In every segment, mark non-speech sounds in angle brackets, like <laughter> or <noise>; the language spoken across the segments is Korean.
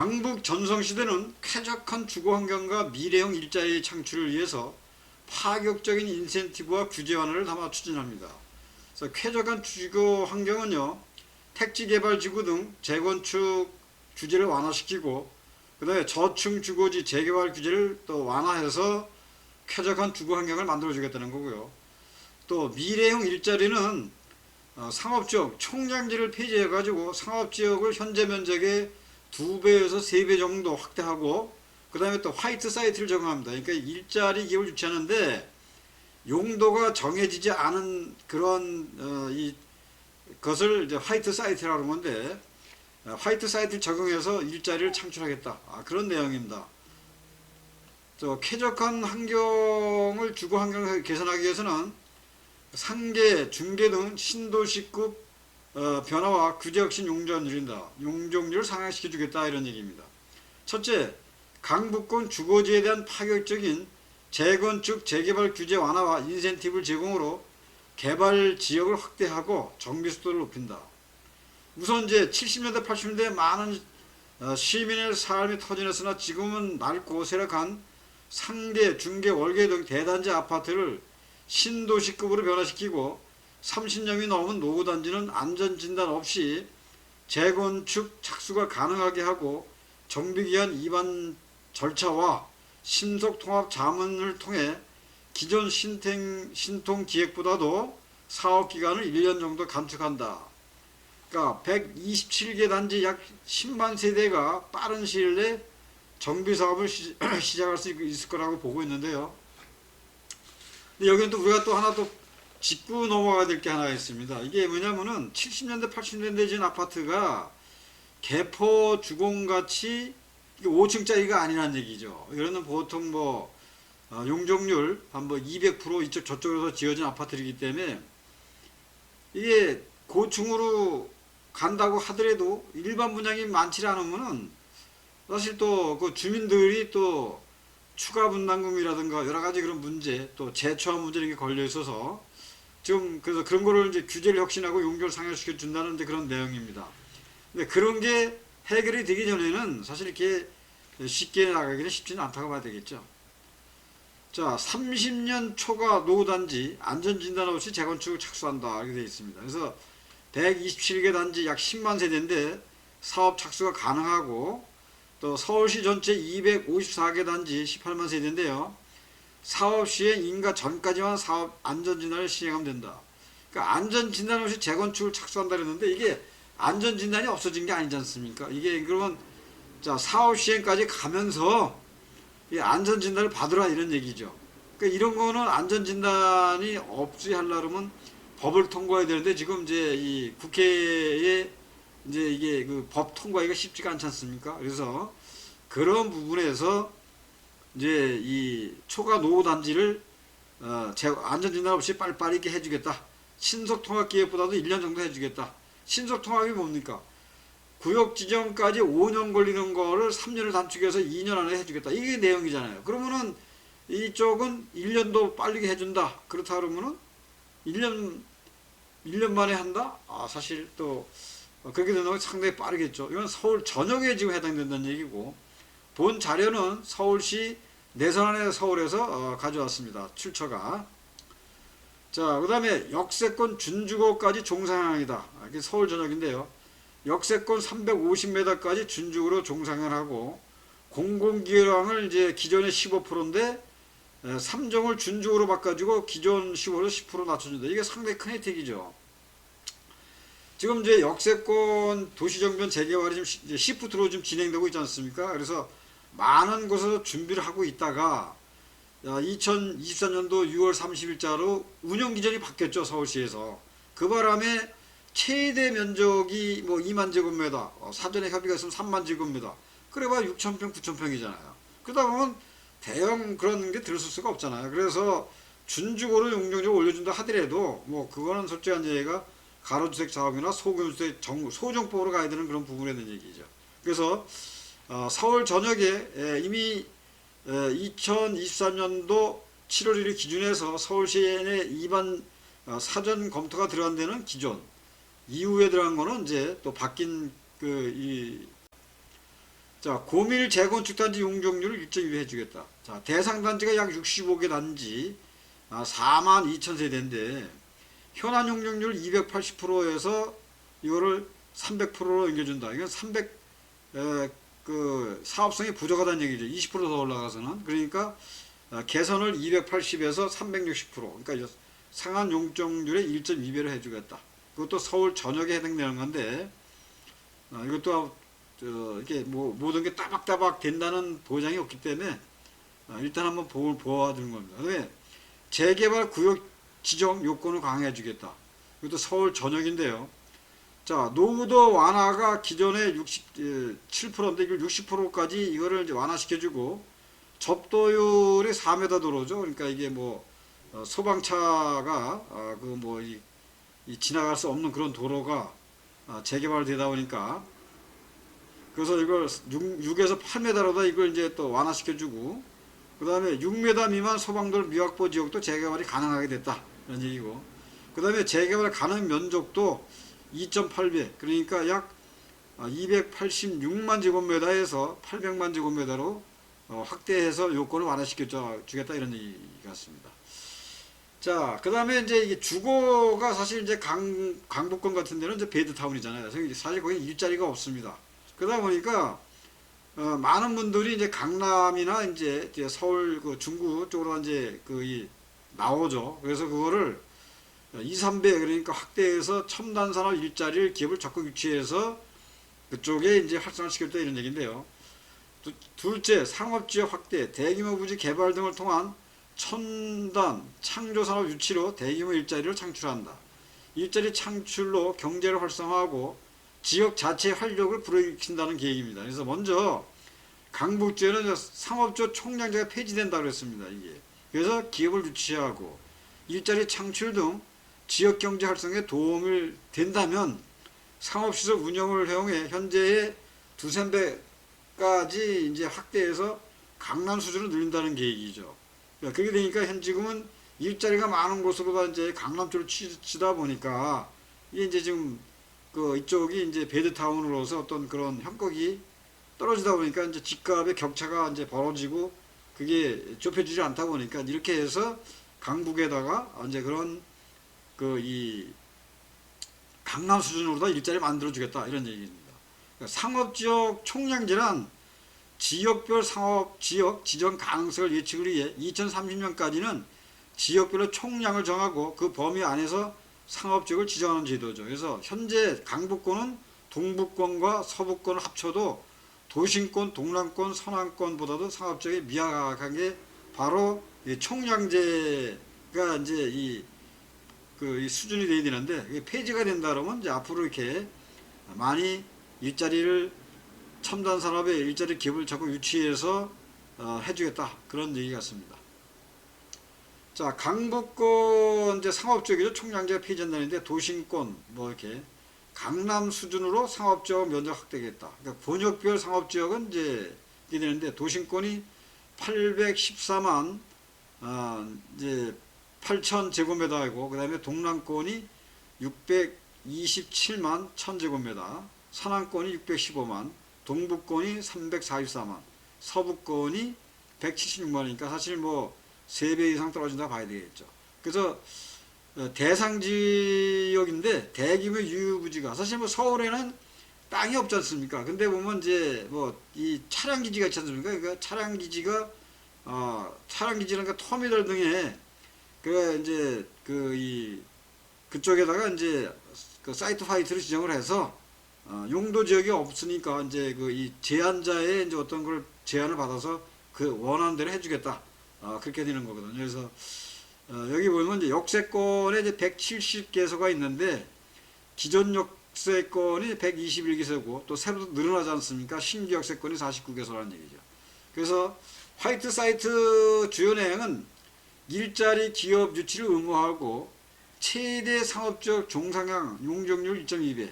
양북 전성시대는 쾌적한 주거 환경과 미래형 일자리 창출을 위해서 파격적인 인센티브와 규제 완화를 담아 추진합니다. 그래서 쾌적한 주거 환경은요, 택지 개발 지구 등 재건축 규제를 완화시키고, 그 다음에 저층 주거지 재개발 규제를 또 완화해서 쾌적한 주거 환경을 만들어주겠다는 거고요. 또 미래형 일자리는 어, 상업지역 총량지를 폐지해가지고 상업지역을 현재 면적의 두 배에서 세배 정도 확대하고 그 다음에 또 화이트 사이트를 적용합니다. 그러니까 일자리 기업을 유치하는데 용도가 정해지지 않은 그런 어, 이 것을 이제 화이트 사이트라고 하는 건데 어, 화이트 사이트를 적용해서 일자리를 창출하겠다. 아, 그런 내용입니다. 저 쾌적한 환경을 주거 환경을 개선하기 위해서는 상계, 중계 등 신도시급 어, 변화와 규제 혁신 용전 누린다. 용적률을 상향시켜 주겠다 이런 얘기입니다. 첫째, 강북권 주거지에 대한 파격적인 재건축, 재개발 규제 완화와 인센티브를 제공으로 개발 지역을 확대하고 정비 속도를 높인다. 우선 이제 70년대, 80년대 많은 어, 시민의 삶이 터진했으나 지금은 낡고 세력한 상계, 중계, 월계 등 대단지 아파트를 신도시급으로 변화시키고 30년이 넘은 노후단지는 안전진단 없이 재건축 착수가 가능하게 하고 정비기한 입안 절차와 신속통합 자문을 통해 기존 신탱, 신통 기획보다도 사업기간을 1년 정도 단축한다. 그러니까 127개 단지 약 10만 세대가 빠른 시일 내 정비 사업을 시, <clears throat> 시작할 수 있을 거라고 보고 있는데요. 근데 여기는 또 우리가 또 하나 또 짚고 넘어가야 될 게 하나 있습니다. 이게 뭐냐면은 70년대, 80년대 지은 아파트가 개포 주공가치 5층짜리가 아니란 얘기죠. 이거는 보통 뭐 어, 용적률 한 뭐 200% 이쪽 저쪽에서 지어진 아파트이기 때문에 이게 고층으로 간다고 하더라도 일반 분양이 많지 않으면은 사실 또 그 주민들이 또 추가 분담금이라든가 여러 가지 그런 문제 또 재초화 문제 이런 게 걸려 있어서 지금 그래서 그런 거를 이제 규제를 혁신하고 용적을 상향시켜 준다는 그런 내용입니다. 근데 그런 게 해결이 되기 전에는 사실 이렇게 쉽게 나가기는 쉽지는 않다고 봐야 되겠죠. 자, 30년 초과 노후단지 안전진단 없이 재건축을 착수한다. 이렇게 되어 있습니다. 그래서 127개 단지 약 10만 세대인데 사업 착수가 가능하고 또 서울시 전체 254개 단지 18만 세대인데요. 사업 시행 인가 전까지만 사업 안전 진단을 시행하면 된다. 그러니까 안전 진단 없이 재건축을 착수한다 그랬는데 이게 안전 진단이 없어진 게 아니지 않습니까? 이게 그러면 자 사업 시행까지 가면서 이 안전 진단을 받으라 이런 얘기죠. 그러니까 이런 거는 안전 진단이 없이 하려면 법을 통과해야 되는데 지금 이제 이 국회에 이제 이게 그 법 통과하기가 쉽지가 않지 않습니까? 그래서 그런 부분에서 이제 이 초과 노후 단지를 어, 제- 안전진단 없이 빨리빨리 이렇게 해주겠다. 신속통합기획보다도 1년 정도 해주겠다. 신속통합이 뭡니까? 구역 지정까지 5년 걸리는 거를 3년을 단축해서 2년 안에 해주겠다. 이게 내용이잖아요. 그러면은 이쪽은 1년도 빨리 해준다. 그렇다 그러면은 1년 1년 만에 한다? 아 사실 또 그렇게 된다면 상당히 빠르겠죠. 이건 서울 전역에 지금 해당된다는 얘기고 본 자료는 서울시 내선안에 서울에서 어, 가져왔습니다. 출처가. 자, 그 다음에 역세권 준주거까지 종상향이다. 이게 서울 전역인데요. 역세권 350m까지 준주거로 종상향하고 공공기회량을 이제 기존의 15%인데 3종을 준주거로 바꿔주고 기존 15로 10% 낮춰준다. 이게 상당히 큰 혜택이죠. 지금 이제 역세권 도시정변 재개발이 지금 시프트로 지금 진행되고 있지 않습니까? 그래서 많은 곳에서 준비를 하고 있다가 2024년도 6월 30일자로 운영 기준이 바뀌었죠 서울시에서. 그 바람에 최대 면적이 뭐 2만 제곱미터 어, 사전에 협의가 있으면 3만 제곱미터. 그래봐 6천 평 9천 평이잖아요. 그러다 보면 대형 그런 게 들었을 수가 없잖아요. 그래서 준주거로 용적률을 올려준다 하더라도 뭐 그거는 솔직한 얘기가 가로주택 사업이나 소규모주택 정, 소정법으로 가야 되는 그런 부분에 대한 얘기죠. 그래서 어, 서울 전역에 에, 이미 2023년도 7월 1일 기준에서 서울시의 입안 어, 사전 검토가 들어간 데는 기존 이후에 들어간 거는 이제 또 바뀐 그이 자, 고밀 재건축 단지 용적률을 1.2배 해주겠다. 자, 대상 단지가 약 65개 단지, 아, 4만 2천 세대인데, 현안 용적률 280%에서 이거를 300%로 옮겨준다. 이건 300, 에, 그, 사업성이 부족하다는 얘기죠. 20%더 올라가서는. 그러니까, 아, 개선을 280에서 360%. 그러니까 상한 용적률의 1.2배로 해주겠다. 그것도 서울 전역에 해당되는 건데, 아, 이것도 저 이게 뭐 모든 게 따박따박 된다는 보장이 없기 때문에 아, 일단 한번 보, 보아주는 겁니다. 그다음에 재개발 구역 지정 요건을 강화해 주겠다. 이것도 서울 전역인데요. 자 노후도 완화가 기존의 67%인데 이걸 60%까지 이거를 이제 완화시켜주고 접도율이 4m 도로죠. 그러니까 이게 뭐 어, 소방차가 아, 그뭐 이, 이 지나갈 수 없는 그런 도로가 아, 재개발되다 보니까 그래서 이걸 6, 에서 8m로다 이걸 이제 또 완화시켜주고 그 다음에 6m 미만 소방돌 미확보 지역도 재개발이 가능하게 됐다 이런 얘기고 그 다음에 재개발 가능 면적도 2.8배 그러니까 약 286만 제곱미터에서 800만 제곱미터로 어, 확대해서 요건을 완화시켜 주겠다 이런 얘기 같습니다. 자, 그 다음에 이제 이게 주거가 사실 이제 강, 강북권 같은 데는 이제 베드타운이잖아요. 사실 거기 일자리가 없습니다. 그러다 보니까 어, 많은 분들이 이제 강남이나 이제 서울 그 중구 쪽으로 이제 그 이 나오죠. 그래서 그거를 2, 3배 그러니까 확대해서 첨단 산업 일자리를 기업을 적극 유치해서 그쪽에 이제 활성화시켰다 이런 얘기인데요. 두, 둘째, 상업지역 확대, 대규모 부지 개발 등을 통한 첨단 창조산업 유치로 대규모 일자리를 창출한다. 일자리 창출로 경제를 활성화하고 지역 자체의 활력을 불어일으킨다는 계획입니다. 그래서 먼저 강북지에는 상업조 총량제가 폐지된다고 그랬습니다. 이게 그래서 기업을 유치하고 일자리 창출 등 지역 경제 활성에 도움을 된다면 상업시설 운영을 해용해 현재의 두세 배까지 이제 확대해서 강남 수준을 늘린다는 계획이죠. 그러니까 그렇게 되니까 현 지금은 일자리가 많은 곳으로 이제 강남 쪽으로 치다 보니까 이게 이제 지금 그 이쪽이 이제 베드타운으로서 어떤 그런 형국이 떨어지다 보니까 이제 집값의 격차가 이제 벌어지고 그게 좁혀지지 않다 보니까 이렇게 해서 강북에다가 이제 그런 그 이 강남 수준으로다 일자리 만들어 주겠다 이런 얘기입니다. 그러니까 상업지역 총량제란 지역별 상업 지역 지정 가능성을 예측을 위해 2030년까지는 지역별로 총량을 정하고 그 범위 안에서 상업지역을 지정하는 제도죠. 그래서 현재 강북권은 동북권과 서북권을 합쳐도 도심권, 동남권, 서남권보다도 상업지역이 미약한 게 바로 이 총량제가 이제 이, 그, 이 수준이 돼야 되는데 폐지가 된다 그러면 이제 앞으로 이렇게 많이 일자리를 첨단 산업의 일자리 기업을 자꾸 유치해서 어, 해주겠다 그런 얘기 같습니다. 자, 강북권 이제 상업 쪽이죠. 총량제가 폐지한다는데 도심권 뭐 이렇게 강남 수준으로 상업지역 면적 확대겠다. 그러니까 권역별 상업지역은 이제 되는데 도심권이 814만 어, 이제 8천 제곱미터이고 그 다음에 동남권이 627만 1천 제곱미터, 서남권이 615만, 동북권이 344만, 서북권이 176만이니까 사실 뭐 3배 이상 떨어진다 봐야 되겠죠. 그래서 어, 대상 지역인데 대규모 유휴부지가 사실 뭐 서울에는 땅이 없지 않습니까? 근데 보면 이제 뭐 이 차량 기지가 있지 않습니까? 그러니까 차량 기지가 어 차량 기지라는 그 터미널 등에 그 이제 그 이 그쪽에다가 이제 그 사이트 화이트를 지정을 해서 어 용도 지역이 없으니까 이제 그 이 제한자의 이제 어떤 걸 제한을 받아서 그 원하는 대로 해주겠다. 어, 그렇게 되는 거거든요. 그래서 어, 여기 보면 이제 역세권에 이제 170개소가 있는데 기존 역세권이 121개소고 또 새로 늘어나지 않습니까? 신규 역세권이 49개소라는 얘기죠. 그래서 화이트 사이트 주요 내용은 일자리 기업 유치를 의무화하고 최대 상업적 종상향 용적률 1.2배,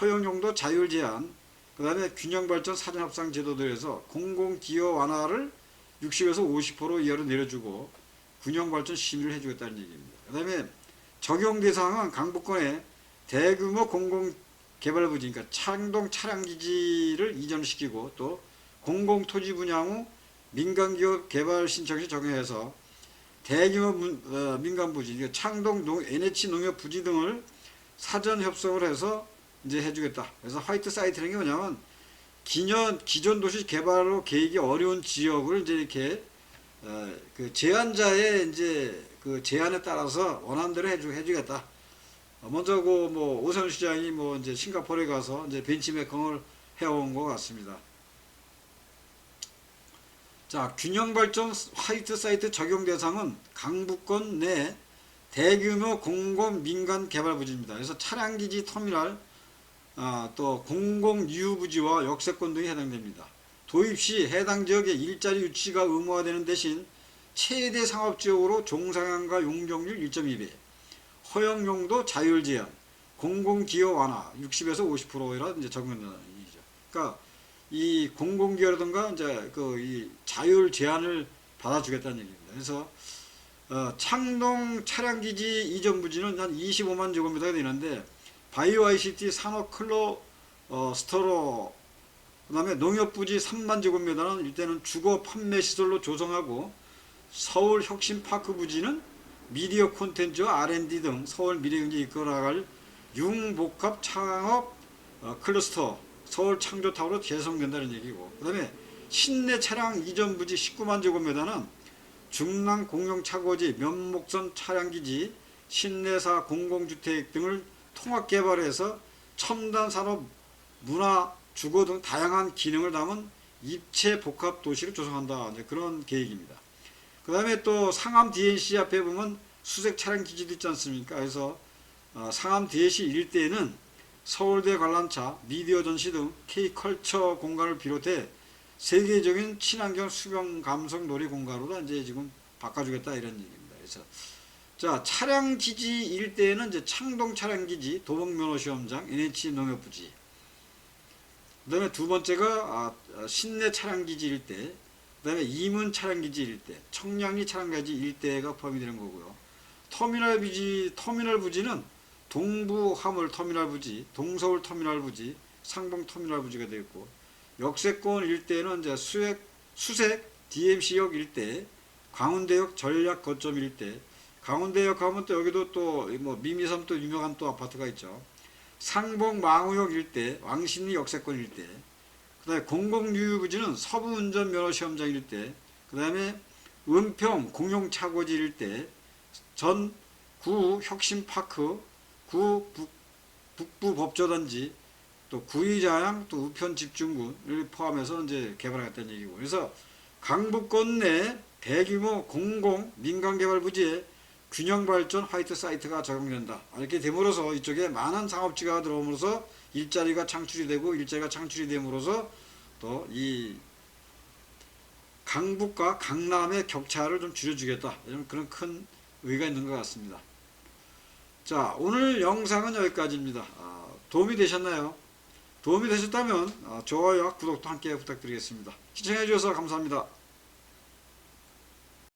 허용용도 자율 제한, 그 다음에 균형발전 사전합상 제도들에서 공공기여 완화를 60에서 50% 이하로 내려주고 균형발전 심의를 해주겠다는 얘기입니다. 그 다음에 적용 대상은 강북권에 대규모 공공개발부지, 그러니까 창동 차량기지를 이전시키고 또 공공토지 분양 후 민간기업 개발 신청 시 적용해서 대규모 문- 어, 민간 부지, 이게 창동 농, NH 농협 부지 등을 사전 협상을 해서 이제 해주겠다. 그래서 화이트 사이트라는 게 뭐냐면 기년 기존 도시 개발로 계획이 어려운 지역을 이제 이렇게 어, 그 제안자의 이제 그 제안에 따라서 원하는 대로 해주 해주겠다. 어, 먼저 그 뭐 오세훈 시장이 뭐 이제 싱가포르에 가서 이제 벤치메이킹을 해온 것 같습니다. 자, 균형 발전 화이트 사이트 적용 대상은 강북권 내 대규모 공공 민간 개발 부지입니다. 그래서 차량 기지 터미널 아, 또 공공 유휴 부지와 역세권 등이 해당됩니다. 도입 시 해당 지역의 일자리 유치가 의무화되는 대신 최대 상업 지역으로 종상향과 용적률 1.2배, 허용 용도 자율 제한, 공공 기여 완화 60에서 50%라 이제 적용된다는 얘기죠. 그러니까 이 공공기여라든가 이제 그 이 자율 제한을 받아주겠다는 얘기입니다. 그래서 어, 창동 차량기지 이전 부지는 한 25만 제곱미터가 되는데 바이오 ICT 산업 클러 어, 스토로 그 다음에 농협 부지 3만 제곱미터는 일대는 주거 판매 시설로 조성하고 서울 혁신 파크 부지는 미디어 콘텐츠와 R&D 등 서울 미래경제 이끌어갈 융복합 창업 어, 클러스터 서울 창조타워로 재성된다는 얘기고 그 다음에 신내 차량 이전 부지 19만 제곱미터는 중랑 공용 차고지 면목선 차량기지 신내사 공공주택 등을 통합 개발해서 첨단 산업 문화 주거 등 다양한 기능을 담은 입체 복합 도시를 조성한다 이제 그런 계획입니다. 그 다음에 또 상암 DNC 앞에 보면 수색 차량 기지도 있지 않습니까? 그래서 어, 상암 DNC 일대에는 서울대 관람차, 미디어 전시 등 K컬처 공간을 비롯해 세계적인 친환경 수경 감성 놀이 공간으로 이제 지금 바꿔주겠다 이런 얘기입니다. 그래서 자 차량 기지 일대에는 이제 창동 차량 기지, 도봉면허 시험장, NH 농협 부지. 그다음에 두 번째가 아, 아, 신내 차량 기지 일대, 그다음에 이문 차량 기지 일대, 청량리 차량 기지 일대가 포함이 되는 거고요. 터미널 부지, 터미널 부지는 동부 화물 터미널 부지, 동서울 터미널 부지, 상봉 터미널 부지가 되어 있고 역세권 일대는 이제 수색, 수색 DMC역 일대, 강원대역 전략 거점 일대, 강원대역 가면 또 여기도 또 뭐 미미섬 또 유명한 또 아파트가 있죠. 상봉 망우역 일대, 왕십리 역세권 일대, 그 다음에 공공유휴부지는 서부운전면허 시험장 일대, 그 다음에 은평 공용차고지 일대, 전구 혁신파크, 구 북, 북부 법조단지, 또 구이자양, 또 우편 집중군을 포함해서 이제 개발하겠다는 얘기고. 그래서 강북권 내 대규모 공공 민간 개발 부지에 균형 발전 화이트 사이트가 적용된다. 이렇게 됨으로써 이쪽에 많은 상업지가 들어옴으로써 일자리가 창출이 되고 일자리가 창출이 됨으로써 또 이 강북과 강남의 격차를 좀 줄여주겠다. 이런 그런 큰 의의가 있는 것 같습니다. 자, 오늘 영상은 여기까지입니다. 아, 도움이 되셨나요? 도움이 되셨다면 아, 좋아요와 구독도 함께 부탁드리겠습니다. 시청해 주셔서 감사합니다.